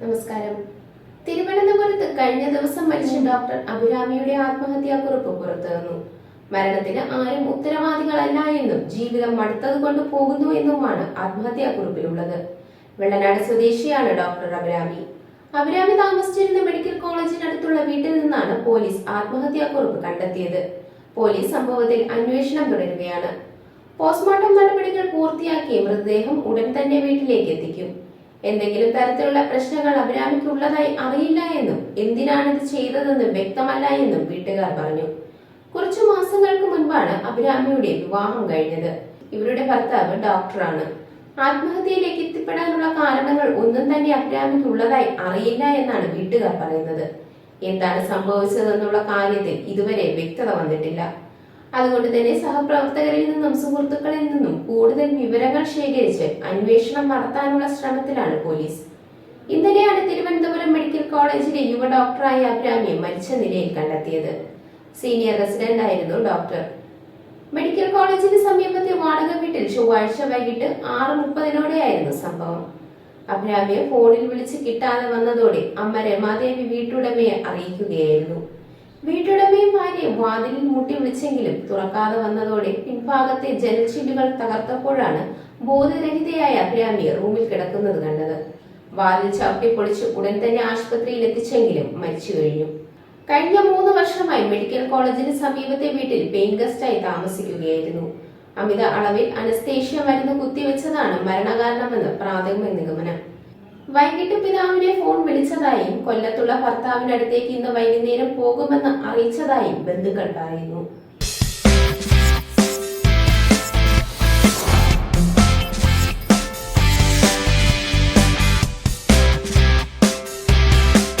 നമസ്കാരം. തിരുവനന്തപുരത്ത് കഴിഞ്ഞ ദിവസം മരിച്ച ഡോക്ടർ അഭിരാമിയുടെ ആത്മഹത്യാക്കുറിപ്പ് പുറത്തു വന്നു മരണത്തിന് ആരും ഉത്തരവാദികളല്ല എന്നും ജീവിതം മടുത്തത് കൊണ്ട് പോകുന്നു എന്നുമാണ് ആത്മഹത്യാക്കുറിപ്പിലുള്ളത് വെള്ളനാട് സ്വദേശിയാണ് ഡോക്ടർ അഭിരാമി. അഭിരാമി താമസിച്ചിരുന്ന മെഡിക്കൽ കോളേജിനടുത്തുള്ള വീട്ടിൽ നിന്നാണ് പോലീസ് ആത്മഹത്യാക്കുറിപ്പ് കണ്ടെത്തിയത്. പോലീസ് സംഭവത്തിൽ അന്വേഷണം തുടരുകയാണ്. പോസ്റ്റ്മോർട്ടം നടപടികൾ പൂർത്തിയാക്കി മൃതദേഹം ഉടൻ തന്നെ വീട്ടിലേക്ക് എത്തിക്കും. എന്തെങ്കിലും തരത്തിലുള്ള പ്രശ്നങ്ങൾ അഭിരാമിക്ക് ഉള്ളതായി അറിയില്ല എന്നും എന്തിനാണ് ഇത് ചെയ്തതെന്നും വ്യക്തമല്ല എന്നും വീട്ടുകാർ പറഞ്ഞു. കുറച്ചു മാസങ്ങൾക്ക് മുൻപാണ് അഭിരാമിയുടെ വിവാഹം കഴിഞ്ഞത്. ഇവരുടെ ഭർത്താവ് ഡോക്ടറാണ്. ആത്മഹത്യയിലേക്ക് എത്തിപ്പെടാനുള്ള കാരണങ്ങൾ ഒന്നും തന്നെ അഭിരാമിക്ക് ഉള്ളതായി അറിയില്ല എന്നാണ് വീട്ടുകാർ പറയുന്നത്. എന്താണ് സംഭവിച്ചതെന്നുള്ള കാര്യത്തിൽ ഇതുവരെ വ്യക്തത വന്നിട്ടില്ല. അതുകൊണ്ട് തന്നെ സഹപ്രവർത്തകരിൽ നിന്നും സുഹൃത്തുക്കളിൽ നിന്നും കൂടുതൽ വിവരങ്ങൾ ശേഖരിച്ച് അന്വേഷണം നടത്താനുള്ള ശ്രമത്തിലാണ് പോലീസ്. ഇന്നലെയാണ് തിരുവനന്തപുരം മെഡിക്കൽ കോളേജിലെ യുവ ഡോക്ടറായ അബ്രാമിയെ മരിച്ച നിലയിൽ കണ്ടെത്തിയത്. സീനിയർ റെസിഡന്റ് ആയിരുന്നു ഡോക്ടർ. മെഡിക്കൽ കോളേജിന് സമീപത്തെ വാടക വീട്ടിൽ ചൊവ്വാഴ്ച വൈകിട്ട് ആറ് മുപ്പതിനോടെയായിരുന്നു സംഭവം. അഭിരാമിയെ ഫോണിൽ വിളിച്ച് കിട്ടാതെ വന്നതോടെ അമ്മ രമാദേവി വീട്ടുടമയെ അറിയിക്കുകയായിരുന്നു. വീട്ടുടമയും വാതിലിൽ മുട്ടി വിളിച്ചെങ്കിലും തുറക്കാതെ വന്നതോടെ പിൻഭാഗത്തെ ജനൽച്ചില്ലുകൾ തകർത്തപ്പോഴാണ് ബോധരഹിതയായ അഭിരാമിയെ റൂമിൽ കിടക്കുന്നത് കണ്ടത്. വാതിൽ ചവിട്ടി പൊളിച്ച് ഉടൻ തന്നെ ആശുപത്രിയിൽ എത്തിച്ചെങ്കിലും മരിച്ചു കഴിഞ്ഞു. കഴിഞ്ഞ മൂന്ന് വർഷമായി മെഡിക്കൽ കോളേജിന് സമീപത്തെ വീട്ടിൽ പെയിൻ ഗസ്റ്റായി താമസിക്കുകയായിരുന്നു. അമിത അളവിൽ അനസ്തേഷ്യ മരുന്ന് കുത്തിവെച്ചതാണ് മരണകാരണമെന്ന് പ്രാഥമിക നിഗമനം. വൈകിട്ട് പിതാവിനെ ഫോൺ വിളിച്ചതായും കൊല്ലത്തുള്ള ഭർത്താവിന്റെ അടുത്തേക്ക് ഇന്ന് വൈകുന്നേരം പോകുമെന്ന് അറിയിച്ചതായും ബന്ധുക്കൾ പറയുന്നു.